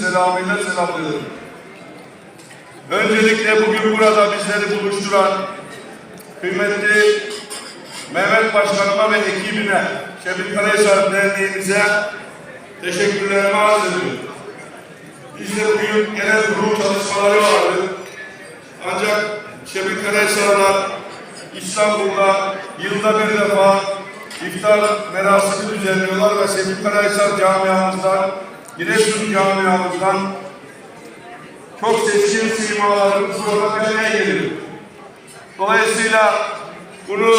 selamıyla selamlıyorum. Öncelikle bugün burada bizleri buluşturan kıymetli Mehmet Başkanıma ve ekibine, Şebin Karahisar Derneğimize teşekkürlerimi arz ediyorum. Bizde bugün genel kurul çalışmaları vardı. Ancak Şebin Karahisarlar İstanbul'da yılda bir defa iftar merasimi düzenliyorlar ve Şebin Karahisar camiamızdan, Giresun camiamızdan çok seçkin simalarımız burada bir geliyor. Dolayısıyla bunu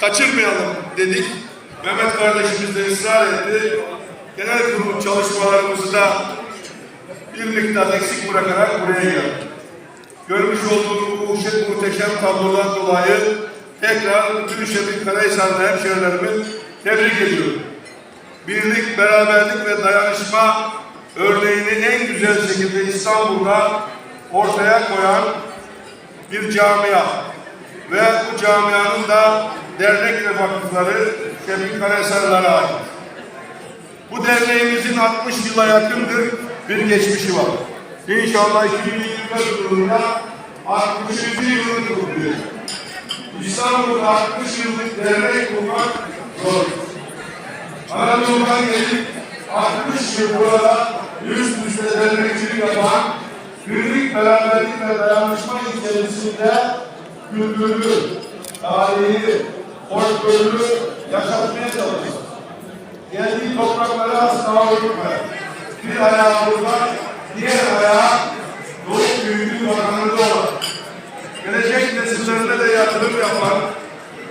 kaçırmayalım dedik. Mehmet kardeşimiz de ısrar etti. Genel kurul çalışmalarımızı da bir miktar eksik bırakarak buraya geldik. Görmüş olduğunuz bu muhteşem, tablodan dolayı tekrar bütün Şebin Karahisar'da hemşehrilerimi tebrik ediyorum. Birlik, beraberlik ve dayanışma örneğini en güzel şekilde İstanbul'da ortaya koyan bir camia ve bu camianın da dernek ve vakıfları Şebin Karahisar'lara ait. Bu derneğimizin 60 yıla yakındır bir geçmişi var. İnşallah 2024 yılında 60. yılını kutluyor. İstanbul'da 60 yıllık dernek kurmak zor. Anadolu'dan gelip 60 yıl burada üst üste dernekçilik yapan birlik, beraberlik ve dayanışma içerisinde kültürü, tarihi, hoşgörülü yaşatmaya çalışıyor. Geldiği toprakları asla unutmayın. Bir ayağı burada, diğer ayağı doğup büyüdüğü vatanında olan. Gelecek nesillerine de yatırım yapan,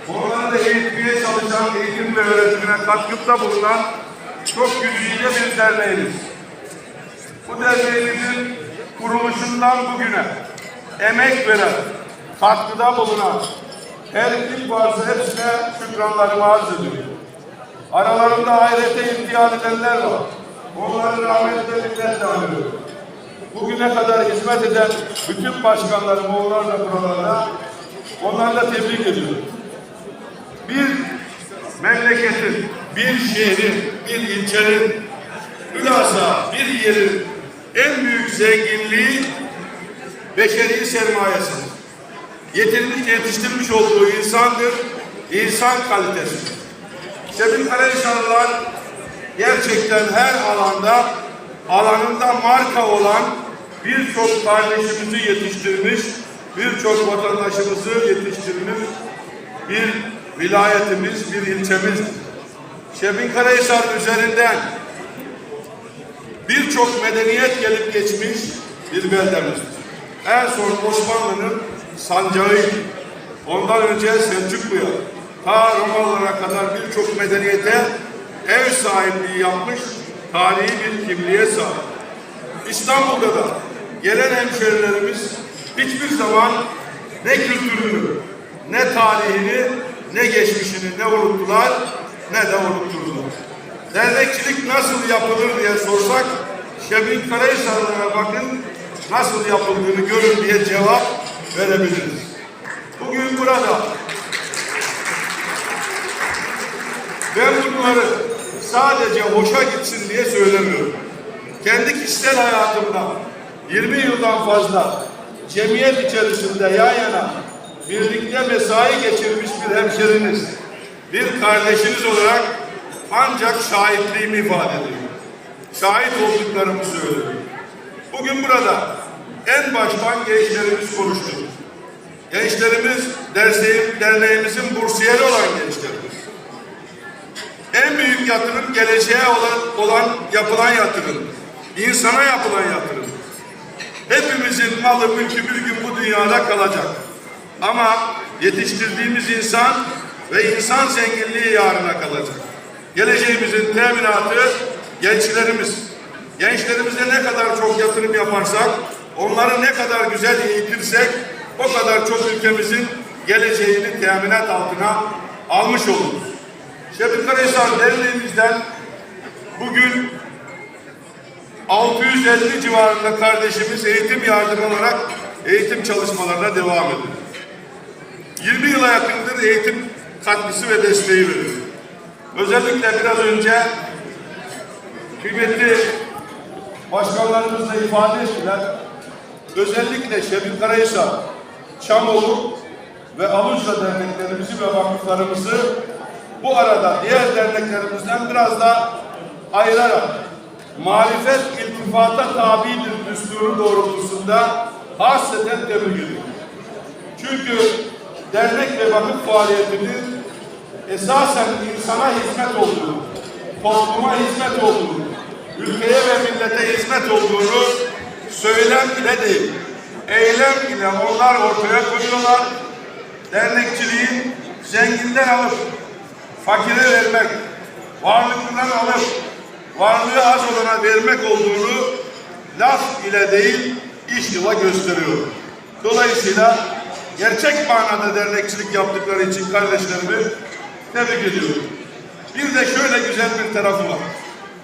onları da eğitmeye çalışan, eğitim ve öğretimine katkıda bulunan çok güçlüce bir derneğimiz. Bu derneğimizin kuruluşundan bugüne emek veren, katkıda bulunan her kim varsa hepsine şükranlarımı arz ediyorum. Aralarında ahirete imtihan edenler var. Onları rahmetle minnetle anıyorum. Bugüne kadar hizmet eden bütün başkanlarım, ve buralarda onları da tebrik ediyorum. Bir memleketin, bir şehrin, bir ilçenin, bilhassa bir yerin en büyük zenginliği beşeri sermayesidir. Yetirmiş, yetiştirmiş olduğu insandır, insan kalitesi. Şebin Karahisarlılar gerçekten her alanda alanında marka olan birçok kardeşimizi yetiştirmiş, birçok vatandaşımızı yetiştirmiş bir vilayetimiz, bir ilçemiz. Şebin Karahisar üzerinden birçok medeniyet gelip geçmiş bir beldemizdir. En son Osmanlı'nın sancağıydı. Ondan önce Selçuklu'ya, ta Romalılara kadar birçok medeniyete ev sahipliği yapmış tarihi bir kimliğe sahip. İstanbul'da da gelen hemşerilerimiz hiçbir zaman ne kültürünü, ne tarihini, ne geçmişini ne unuttular, ne de unutturdular. Dernekçilik nasıl yapılır diye sorsak, Şebin Karahisarlı'na bakın nasıl yapıldığını görün diye cevap verebiliriz. Bugün burada ben bunları sadece hoşa gitsin diye söylemiyorum. Kendi kişisel hayatımda 20 yıldan fazla cemiyet içerisinde yan yana birlikte mesai geçirmiş bir hemşeriniz, bir kardeşiniz olarak ancak şahitliğimi ifade ediyorum. Şahit olduklarımı söylüyorum. Bugün burada en baştan gençlerimiz konuştu. Gençlerimiz derseğim, derneğimizin bursiyeri olan gençlerimiz. En büyük yatırım geleceğe olan, olan yapılan yatırım. insana yapılan yatırım. Hepimizin malı mülkü bir gün bu dünyada kalacak. Ama yetiştirdiğimiz insan ve insan zenginliği yarına kalacak. Geleceğimizin teminatı gençlerimiz. Gençlerimize ne kadar çok yatırım yaparsak, onları ne kadar güzel eğitirsek, o kadar çok ülkemizin geleceğini teminat altına almış oluruz. Şebin Karahisar Derneğimizden bugün 650 civarında kardeşimiz eğitim yardımı olarak eğitim çalışmalarına devam ediyor. 20 yıla yakındır eğitim katkısı ve desteği veriyor. Özellikle biraz önce kıymetli başkanlarımız da ifade ettiler. Özellikle Şebin Karahisar, Çamoğlu ve Alucra derneklerimizi ve vakıflarımızı bu arada diğer derneklerimizden biraz da ayırarak marifet iltifata tabidir düsturu doğrultusunda hasreten tebrik ediyorum. Çünkü dernek ve vakıf faaliyetinin esasen insana hizmet olduğunu, topluma hizmet olduğunu, ülkeye ve millete hizmet olduğunu söylem ile değil, eylem ile onlar ortaya koyuyorlar. Dernekçiliğin zenginden alıp fakire vermek, varlıklıdan alıp varlığı az olana vermek olduğunu laf ile değil, iş ile gösteriyor. Dolayısıyla gerçek manada dernekçilik yaptıkları için kardeşlerimi tebrik ediyorum. Bir de şöyle güzel bir tarafı var.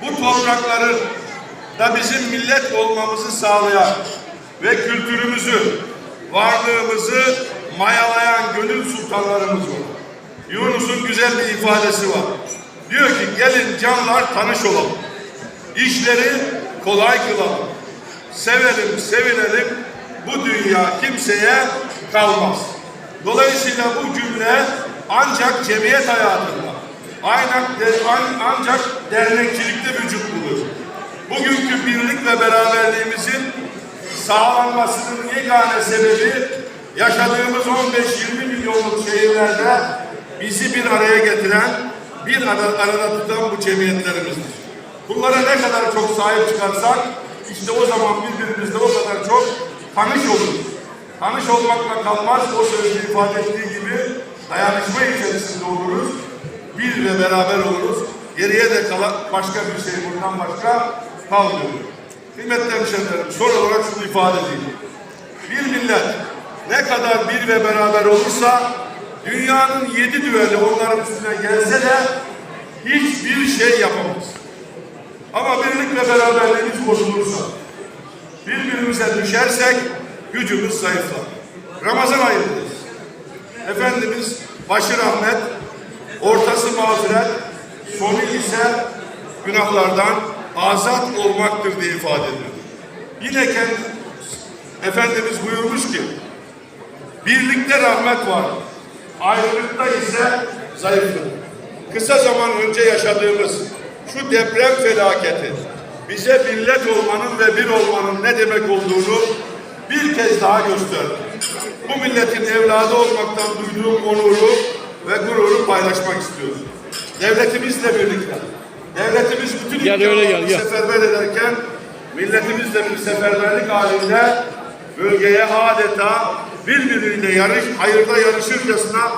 Bu toprakların da bizim millet olmamızı sağlayan ve kültürümüzü, varlığımızı mayalayan gönül sultanlarımız var. Yunus'un güzel bir ifadesi var. Diyor ki gelin canlar tanış olalım. İşleri kolay kılalım. Sevelim, sevinelim. Bu dünya kimseye kalmaz. Dolayısıyla bu cümle ancak cemiyet hayatında, ancak, dernekçilikte vücut bulur. Bugünkü birlik ve beraberliğimizin sağlanmasının yegane sebebi yaşadığımız 15-20 milyonluk şehirlerde bizi bir araya getiren, bir arada, arada tutan bu cemiyetlerimizdir. Bunlara ne kadar çok sahip çıkarsak işte o zaman birbirimizle o kadar çok tanış oluruz. Tanış olmakla kalmaz, o sözde ifade ettiği gibi dayanışma içerisinde oluruz. Bir ve beraber oluruz. Geriye de kalan başka bir şey bundan başka kalmıyor. Kıymetli hemşehrilerim, son olarak şunu ifade edeyim. Bir millet ne kadar bir ve beraber olursa dünyanın yedi düveli onların üstüne gelse de hiçbir şey yapamaz. Ama birlik ve beraberliğimiz bozulursa, birbirimize düşersek gücümüz zayıflar. Ramazan ayındayız. Efendimiz başı rahmet, ortası mağfiret, sonu ise günahlardan azat olmaktır diye ifade ediyor. Yine kendi Efendimiz buyurmuş ki birlikte rahmet var. Ayrılıkta ise zayıflık. Kısa zaman önce yaşadığımız şu deprem felaketi bize millet olmanın ve bir olmanın ne demek olduğunu bir kez daha gösterdi. Bu milletin evladı olmaktan duyduğum onuru ve gururu paylaşmak istiyorum. Devletimizle birlikte. Devletimiz bütün Gel, öyle gel, imkanlarını gel. seferber ederken milletimiz de bir seferberlik halinde bölgeye adeta birbiriyle yarış, hayırda yarışırcasına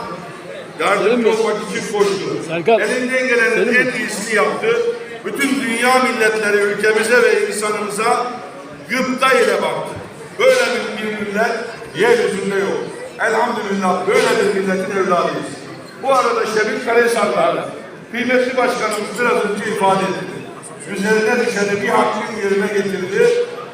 yardımcı olmak için koştu. Serkan, Elinden gelenin en iyisini yaptı. Bütün dünya milletleri ülkemize ve insanımıza gıpta ile baktı. Böyle bir millet yeryüzünde yok. Elhamdülillah böyle bir milletin evladıyız. Bu arada Şebin Karahisar'la kıymetli başkanımız biraz önce ifade etti. Üzerine düşeni bir hakkın yerine getirdi.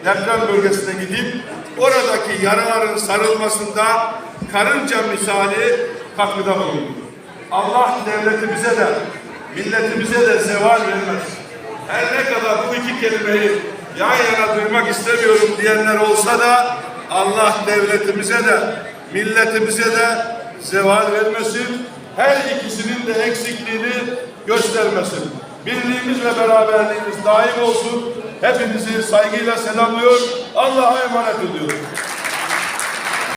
Deprem bölgesine gidip oradaki yaraların sarılmasında karınca misali katkıda bulundu. Allah devletimize de milletimize de zeval vermez. Her ne kadar bu iki kelimeyi yan yana duymak istemiyorum diyenler olsa da Allah devletimize de milletimize de zeval vermesin. Her ikisinin de eksikliğini göstermesin. Birliğimiz ve beraberliğimiz daim olsun. Hepinizi saygıyla selamlıyor. Allah'a emanet ediyorum.